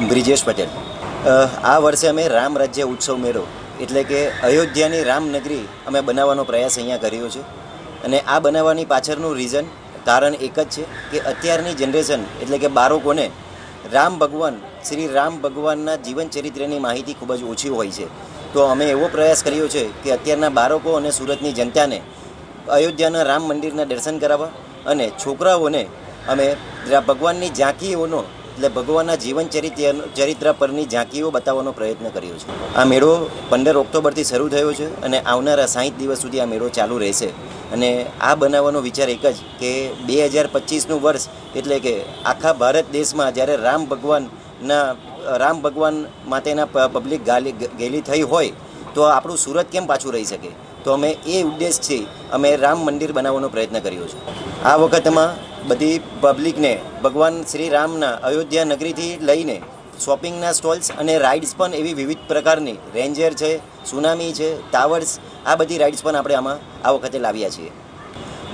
બ્રિજેશ પટેલ. આ વર્ષે અમે રામ રાજ્ય ઉત્સવ મેળો, એટલે કે અયોધ્યાની રામનગરી અમે બનાવવાનો પ્રયાસ અહીંયા કર્યો છે. અને આ બનાવવાની પાછળનું રીઝન કારણ એક જ છે કે અત્યારની જનરેશન એટલે કે બાળકોને રામ ભગવાન, શ્રી રામ ભગવાનના જીવન ચરિત્રની માહિતી ખૂબ જ ઓછી હોય છે. તો અમે એવો પ્રયાસ કર્યો છે કે અત્યારના બાળકો અને સુરતની જનતાને અયોધ્યાના રામ મંદિરના દર્શન કરાવવા અને છોકરાઓને અમે ભગવાનની ઝાંકીઓનો એટલે ભગવાનના જીવન ચરિત્ર ચરિત્ર પરની ઝાંકીઓ બતાવવાનો પ્રયત્ન કર્યો છે. આ મેળો પંદર ઓક્ટોબરથી શરૂ થયો છે અને આવનારા સાહીઠ દિવસ સુધી આ મેળો ચાલુ રહેશે. અને આ બનાવવાનો વિચાર એક જ કે બે હજાર પચીસનું વર્ષ એટલે કે આખા ભારત દેશમાં જ્યારે રામ ભગવાનના, રામ ભગવાન માટેના પબ્લિક ગાલી, ગેલી થઈ હોય તો આપણું સુરત કેમ પાછું રહી શકે? તો અમે એ ઉદ્દેશથી અમે રામ મંદિર બનાવવાનો પ્રયત્ન કર્યો છે. આ વખતમાં બધી પબ્લિકને ભગવાન શ્રી રામના અયોધ્યા નગરીથી લઈને શોપિંગના સ્ટોલ્સ અને રાઇડ્સ પણ એવી વિવિધ પ્રકારની રેન્જર છે સુનામી છે ટાવર્સ આ બધી રાઇડ્સ પણ આપણે આમાં આ વખતે લાવ્યા છીએ.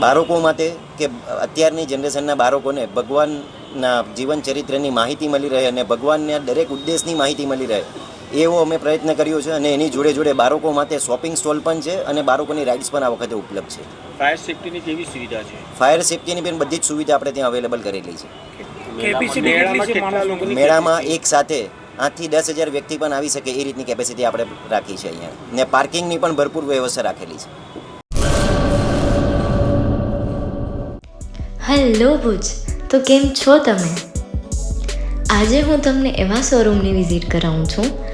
બાળકો માટે કે અત્યારની જનરેશનના બાળકોને ભગવાનના જીવન ચરિત્રની માહિતી મળી રહે અને ભગવાનના દરેક ઉદ્દેશની માહિતી મળી રહે એવો અમે પ્રયત્ન કર્યો છે અને એની જોડે જોડે બાળકો માટે શોપિંગ સ્ટોલ પણ છે અને બાળકોની રાઇડ્સ પણ આ વખતે ઉપલબ્ધ છે. ફાયર સેફ્ટીની કેવી સુવિધા છે? ફાયર સેફ્ટીની પણ બધી જ સુવિધા આપણે ત્યાં અવેલેબલ કરેલી છે. મેળામાં એક સાથે આઠથી દસ હજાર વ્યક્તિ પણ આવી શકે એ રીતની કેપેસિટી આપણે રાખી છે અહીંયા. ને પાર્કિંગની પણ ભરપૂર વ્યવસ્થા રાખેલી છે. હેલો ભુજ. તો કેમ છો તમે? આજે હું તમને એવા શોરૂમની વિઝિટ કરાવું છું